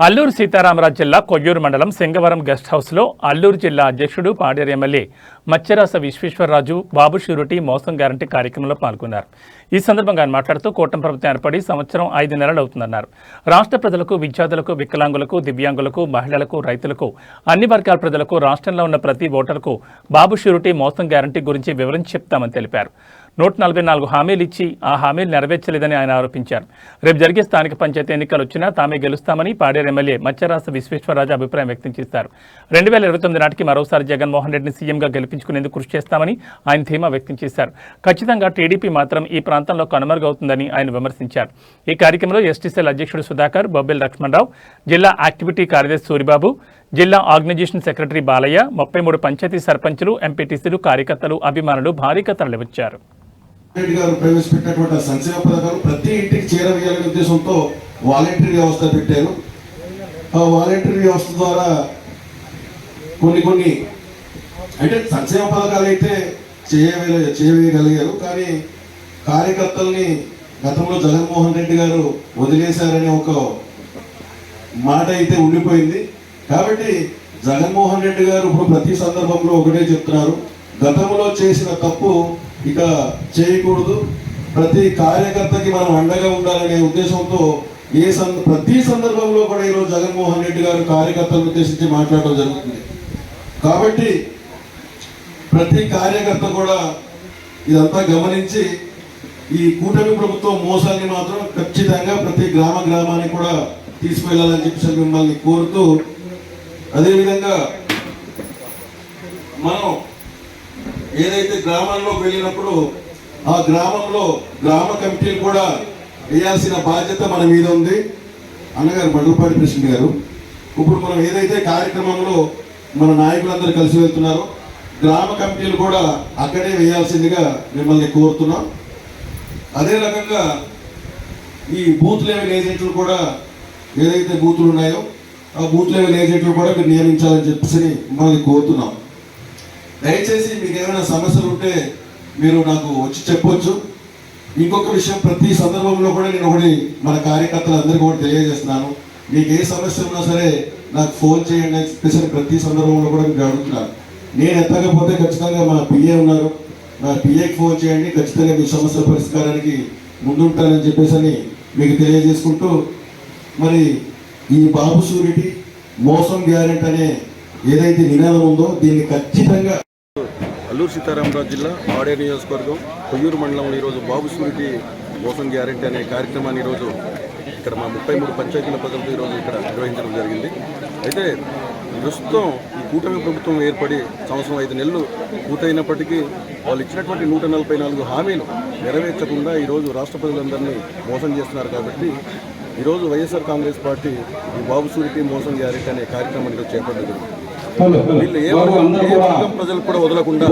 అల్లూరు సీతారామరాజు జిల్లా కొయ్యూరు మండలం సింగవరం గెస్ట్ హౌస్లో అల్లూరు జిల్లా అధ్యక్షుడు పాడేరు ఎమ్మెల్యే మత్స్యరాస విశ్వేశ్వరరాజు బాబు షూరిటీ మోసం గ్యారంటీ కార్యక్రమంలో పాల్గొన్నారు. ఈ సందర్భంగా ఆయన మాట్లాడుతూ కూటమి ప్రభుత్వం ఏర్పడి సంవత్సరం ఐదు నెలలు అవుతుందన్నారు. రాష్ట్ర ప్రజలకు విద్యార్థులకు వికలాంగులకు దివ్యాంగులకు మహిళలకు రైతులకు అన్ని వర్గాల ప్రజలకు రాష్ట్రంలో ఉన్న ప్రతి ఓటర్కు బాబు షూరిటీ మోసం గ్యారంటీ గురించి వివరించి చెప్తామని తెలిపారు. నూట నలభై నాలుగు హామీలు ఇచ్చి ఆ హామీలు నెరవేర్చలేదని ఆయన ఆరోపించారు. రేపు జరిగే స్థానిక పంచాయతీ ఎన్నికలు వచ్చినా తామే గెలుస్తామని పాడేరు ఎమ్మెల్యే మత్స్యరాస విశ్వేశ్వరరాజు అభిప్రాయం వ్యక్తం చేశారు. రెండు వేల ఇరవై తొమ్మిది నాటికి మరోసారి జగన్మోహన్ రెడ్డిని సీఎంగా గెలిపించుకునేందుకు కృషి చేస్తామని ఆయన ధీమా వ్యక్తం చేశారు. ఖచ్చితంగా టీడీపీ మాత్రం ఈ ప్రాంతంలో కనుమరుగవుతుందని ఆయన విమర్శించారు. ఈ కార్యక్రమంలో ఎస్టీసీఎల్ అధ్యక్షుడు సుధాకర్ బొబ్బెల్ లక్ష్మణరావు జిల్లా యాక్టివిటీ కార్యదర్శి సూరిబాబు జిల్లా ఆర్గనైజేషన్ సెక్రటరీ బాలయ్య ముప్పై మూడు పంచాయతీ సర్పంచులు ఎంపీటీసీలు కార్యకర్తలు అభిమానులు భారీగా తరలివచ్చారు. రెడ్డి గారు ప్రవేశపెట్టినటువంటి సంక్షేమ పథకాలు ప్రతి ఇంటికి చేరవేయాలనే ఉద్దేశంతో వ్యవస్థ పెట్టారు. ఆ వ్యవస్థ ద్వారా కొన్ని కొన్ని అంటే సంక్షేమ పథకాలు అయితే చేయవే చేయవేయగలిగారు. కానీ కార్యకర్తల్ని గతంలో జగన్మోహన్ రెడ్డి గారు వదిలేశారనే ఒక మాట అయితే ఉండిపోయింది. కాబట్టి జగన్మోహన్ రెడ్డి గారు ఇప్పుడు ప్రతి సందర్భంలో ఒకటే చెప్తున్నారు. గతంలో చేసిన తప్పు ఇక చేయకూడదు. ప్రతి కార్యకర్తకి మనం అండగా ఉండాలనే ఉద్దేశంతో ఏ సంద ప్రతి సందర్భంలో కూడా ఈరోజు జగన్మోహన్ రెడ్డి గారు కార్యకర్తలను ఉద్దేశించి మాట్లాడడం జరుగుతుంది. కాబట్టి ప్రతి కార్యకర్త కూడా ఇదంతా గమనించి ఈ కూటమి ప్రభుత్వం మోసాన్ని మాత్రం ఖచ్చితంగా ప్రతి గ్రామ గ్రామానికి కూడా తీసుకువెళ్ళాలని చెప్పేసి మిమ్మల్ని కోరుతూ అదేవిధంగా మనం ఏదైతే గ్రామాల్లోకి వెళ్ళినప్పుడు ఆ గ్రామంలో గ్రామ కమిటీలు కూడా వేయాల్సిన బాధ్యత మన మీద ఉంది. అన్నగారు మండలపాటి కృష్ణ గారు ఇప్పుడు మనం ఏదైతే కార్యక్రమంలో మన నాయకులందరూ కలిసి వెళ్తున్నారో గ్రామ కమిటీలు కూడా అక్కడే వేయాల్సిందిగా మిమ్మల్ని కోరుతున్నాం. అదే రకంగా ఈ బూత్ లెవెల్ ఏజెంట్లు కూడా ఏదైతే బూతులు ఉన్నాయో ఆ బూత్ లెవెల్ ఏజెంట్లు కూడా మీరు నియమించాలని చెప్పేసి మిమ్మల్ని కోరుతున్నాం. దయచేసి మీకు ఏమైనా సమస్యలు ఉంటే మీరు నాకు వచ్చి చెప్పొచ్చు. ఇంకొక విషయం ప్రతి సందర్భంలో కూడా నేను ఒకటి మన కార్యకర్తలందరికీ కూడా తెలియజేస్తున్నాను. మీకు ఏ సమస్య ఉన్నా సరే నాకు ఫోన్ చేయండి అని చెప్పేసి ప్రతి సందర్భంలో కూడా మీకు అడుగుతున్నాను. నేను ఎత్తకపోతే ఖచ్చితంగా మా పిఏ ఉన్నారు. నా పిఏకి ఫోన్ చేయండి ఖచ్చితంగా మీ సమస్య పరిష్కారానికి ముందుంటానని చెప్పేసి అని మీకు తెలియజేసుకుంటూ మరి ఈ బాబు సూరిటీ మోసం గ్యారెంటీ అనే ఏదైతే నినాదం ఉందో దీన్ని ఖచ్చితంగా అల్లూరు సీతారామరాజు జిల్లా ఆడే నియోజకవర్గం కొయ్యూరు మండలంలో ఈరోజు బాబు సూరిటీ మోసం గ్యారెంటీ అనే కార్యక్రమాన్ని ఈరోజు ఇక్కడ మా ముప్పై మూడు పంచాయతీల ప్రజలతో ఈరోజు ఇక్కడ నిర్వహించడం జరిగింది. అయితే ప్రస్తుతం ఈ కూటమి ప్రభుత్వం ఏర్పడి సంవత్సరం ఐదు నెలలు పూర్తయినప్పటికీ వాళ్ళు ఇచ్చినటువంటి నూట నలభై నాలుగు హామీలు నెరవేర్చకుండా ఈరోజు రాష్ట్ర ప్రజలందరినీ మోసం చేస్తున్నారు కాబట్టి ఈరోజు వైఎస్ఆర్ కాంగ్రెస్ పార్టీ ఈ బాబు సూరిటీ మోసం గ్యారెంటీ అనే కార్యక్రమాన్ని జరిగింది. వీళ్ళు ఏ వర్గం ఏ వర్గం ప్రజలకు కూడా వదలకుండా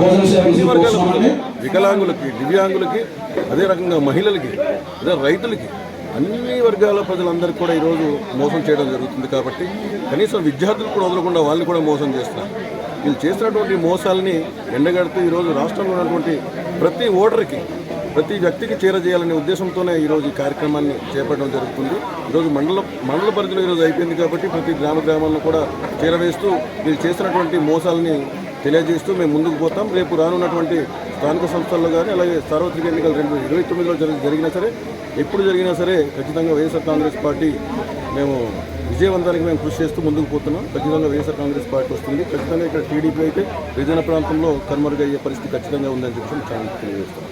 అన్ని వర్గాల ప్రజలు వికలాంగులకి దివ్యాంగులకి అదే రకంగా మహిళలకి అదే రైతులకి అన్ని వర్గాల ప్రజలందరికీ కూడా ఈరోజు మోసం చేయడం జరుగుతుంది కాబట్టి కనీసం విద్యార్థులు కూడా వదలకుండా వాళ్ళని కూడా మోసం చేస్తున్నారు. వీళ్ళు చేసినటువంటి మోసాలని ఎండగడుతూ ఈరోజు రాష్ట్రంలో ఉన్నటువంటి ప్రతి ఓటర్కి ప్రతి వ్యక్తికి చేరజేయాలనే ఉద్దేశంతోనే ఈరోజు ఈ కార్యక్రమాన్ని చేపట్టడం జరుగుతుంది. ఈరోజు మండల మండల పరిధిలో ఈరోజు అయిపోయింది కాబట్టి ప్రతి గ్రామ గ్రామాలను కూడా చేరవేస్తూ వీళ్ళు చేసినటువంటి మోసాలని తెలియజేస్తూ మేము ముందుకు పోతాం. రేపు రానున్నటువంటి స్థానిక సంస్థల్లో కానీ అలాగే సార్వత్రిక ఎన్నికలు రెండు ఇరవై తొమ్మిదిలో జరిగి జరిగినా సరే ఎప్పుడు జరిగినా సరే ఖచ్చితంగా వైఎస్ఆర్ కాంగ్రెస్ పార్టీ మేము విజయవంతానికి మేము కృషి చేస్తూ ముందుకు పోతున్నాం. ఖచ్చితంగా వైఎస్ఆర్ కాంగ్రెస్ పార్టీ వస్తుంది. ఖచ్చితంగా ఇక్కడ టీడీపీ అయితే గిరిజన ప్రాంతంలో కనుమరుగయ్యే పరిస్థితి ఖచ్చితంగా ఉందని చెప్పి చాలా తెలియజేస్తాం